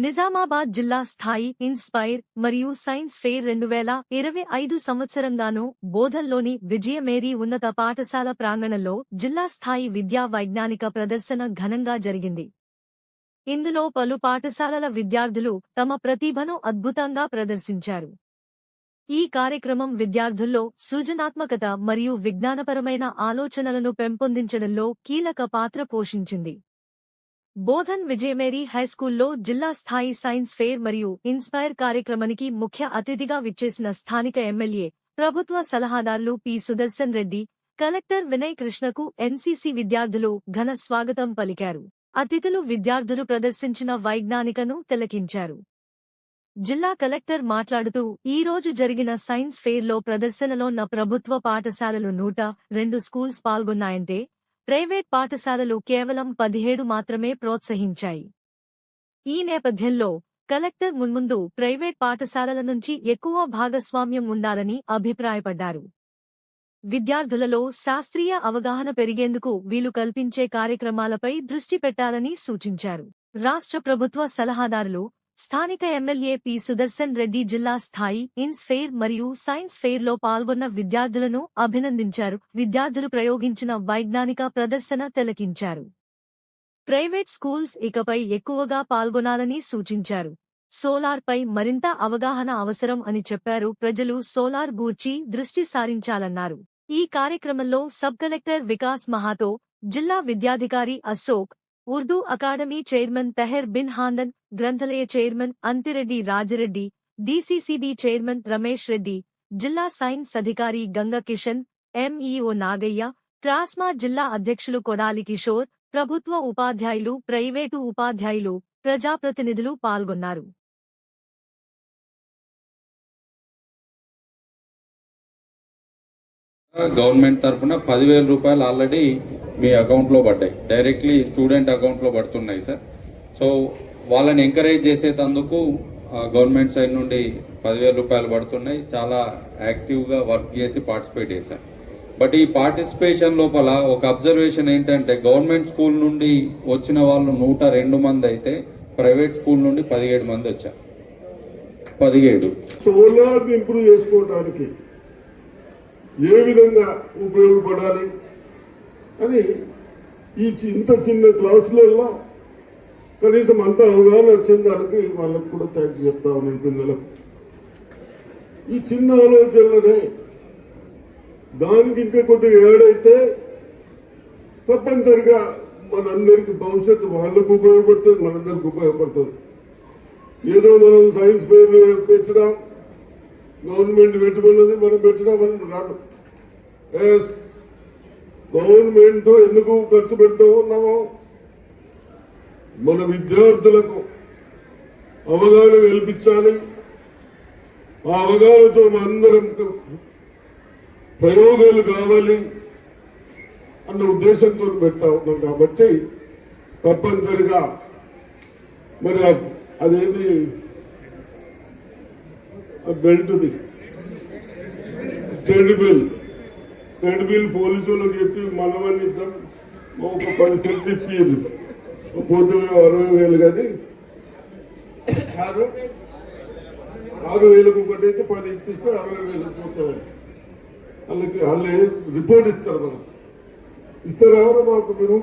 నిజామాబాద్ జిల్లా స్థాయి ఇన్స్పైర్ మరియు సైన్స్ ఫెయిర్ రెండు వేల ఇరవై ఐదు సంవత్సరంగాను బోధల్లోని విజయమేరీ ఉన్నత పాఠశాల ప్రాంగణంలో జిల్లా స్థాయి విద్యా వైజ్ఞానిక ప్రదర్శన ఘనంగా జరిగింది. ఇందులో పలు పాఠశాలల విద్యార్థులు తమ ప్రతిభను అద్భుతంగా ప్రదర్శించారు. ఈ కార్యక్రమం విద్యార్థుల్లో సృజనాత్మకత మరియు విజ్ఞానపరమైన ఆలోచనలను పెంపొందించడంలో కీలక పాత్ర పోషించింది. బోధన్ విజయమేరీ హైస్కూల్లో జిల్లా స్థాయి సైన్స్ ఫెయిర్ మరియు ఇన్స్పైర్ కార్యక్రమానికి ముఖ్య అతిథిగా విచ్చేసిన స్థానిక ఎమ్మెల్యే ప్రభుత్వ సలహాదారులు పి. సుదర్శన్ రెడ్డి కలెక్టర్ వినయ్ కృష్ణకు ఎన్సీసీ విద్యార్థులు ఘన స్వాగతం పలికారు. అతిథులు విద్యార్థులు ప్రదర్శించిన వైజ్ఞానికను తిలకించారు. జిల్లా కలెక్టర్ మాట్లాడుతూ ఈ రోజు జరిగిన సైన్స్ ఫెయిర్లో ప్రదర్శనలోన్న ప్రభుత్వ పాఠశాలలు నూట రెండు స్కూల్స్ పాల్గొన్నాయంటే ప్రైవేట్ పాఠశాలలు కేవలం పదిహేడు మాత్రమే ప్రోత్సహించాయి. ఈ నేపథ్యంలో కలెక్టర్ మున్ముందు ప్రైవేట్ పాఠశాలల నుంచి ఎక్కువ భాగస్వామ్యం ఉండాలని అభిప్రాయపడ్డారు. విద్యార్థులలో శాస్త్రీయ అవగాహన పెరిగేందుకు వీలు కల్పించే కార్యక్రమాలపై దృష్టి పెట్టాలని సూచించారు. రాష్ట్ర ప్రభుత్వ సలహాదారులు స్థానిక ఎమ్మెల్యే పి. సుదర్శన్ రెడ్డి జిల్లా స్థాయి ఇన్స్ ఫెయిర్ మరియు సైన్స్ ఫెయిర్లో పాల్గొన్న విద్యార్థులను అభినందించారు. విద్యార్థులు ప్రయోగించిన వైజ్ఞానిక ప్రదర్శన తిలకించారు. ప్రైవేట్ స్కూల్స్ ఇకపై ఎక్కువగా పాల్గొనాలని సూచించారు. సోలార్ పై మరింత అవగాహన అవసరం అని చెప్పారు. ప్రజలు సోలార్ గూర్చి దృష్టి సారించాలన్నారు. ఈ కార్యక్రమంలో సబ్ కలెక్టర్ వికాస్ మహాతో జిల్లా విద్యాధికారి అశోక్ ఉర్దూ అకాడమీ చైర్మన్ తెహర్ బిన్ హాందన్ గ్రంథాలయ chairman Anthireddy Rajareddy DCCB chairman Ramesh Reddy జిల్లా సైన్స్ అధికారి గంగ కిషన్ ఎంఈఓ నాగయ్య ట్రాస్మా జిల్లా అధ్యక్షులు కొడాలి కిషోర్ ప్రభుత్వ ఉపాధ్యాయులు ప్రైవేటు ఉపాధ్యాయులు ప్రజాప్రతినిధులు పాల్గొన్నారు. గవర్నమెంట్ తరఫున పదివేల రూపాయలు ఆల్రెడీ మీ అకౌంట్లో పడ్డాయి. డైరెక్ట్లీ స్టూడెంట్ అకౌంట్లో పడుతున్నాయి సార్. సో వాళ్ళని ఎంకరేజ్ చేసేటందుకు గవర్నమెంట్ సైడ్ నుండి పదివేల రూపాయలు పడుతున్నాయి. చాలా యాక్టివ్గా వర్క్ చేసి పార్టిసిపేట్ చేశారు. బట్ ఈ పార్టిసిపేషన్ లోపల ఒక అబ్జర్వేషన్ ఏంటంటే గవర్నమెంట్ స్కూల్ నుండి వచ్చిన వాళ్ళు నూట రెండు మంది అయితే ప్రైవేట్ స్కూల్ నుండి పదిహేడు మంది వచ్చారు. పదిహేడు. సోలార్ ఇంప్రూవ్ చేసుకోవడానికి ఏ విధంగా ఉపయోగపడాలి? అని ఈ ఇంత చిన్న క్లాసులలో కనీసం అంత అవగాహన వచ్చిన దానికి వాళ్ళకు కూడా థ్యాంక్స్ చెప్తా ఉన్నాను పిల్లలకు. ఈ చిన్న ఆలోచనలనే దానికి ఇంకా కొద్దిగా ఏడైతే తప్పనిసరిగా మనందరికి భవిష్యత్తు వాళ్ళకు ఉపయోగపడుతుంది మనందరికి ఉపయోగపడుతుంది. ఏదో మనం సైన్స్ ఫెయిర్ పెంచినాం గవర్నమెంట్ పెట్టుకున్నది మనం పెట్టినామని కాదు ఎస్ గవర్నమెంట్ ఎందుకు ఖర్చు పెడుతూ ఉన్నామో మన విద్యార్థులకు అవగాహన కల్పించాలి. ఆ అవగాహనతో అందరం ప్రయోగాలు కావాలి అన్న ఉద్దేశంతో పెడతా ఉన్నాం కాబట్టి తప్పనిసరిగా మరి అదేది? బెల్ట్ది. చెడు బిల్ టెడ్ బిల్ పోలీసు వాళ్ళకి చెప్పి మనమని ఇద్దాం. ఒక పది సెంట్లు ఇప్పారు పోతే అరవై వేలు కానీ ఆరు ఆరు వేలకు ఒకటి అయితే పది ఇప్పిస్తే అరవై వేలకు పోతుంది వాళ్ళకి వాళ్ళు రిపోర్ట్ ఇస్తారు మనం ఇస్తారా? మాకు మీరు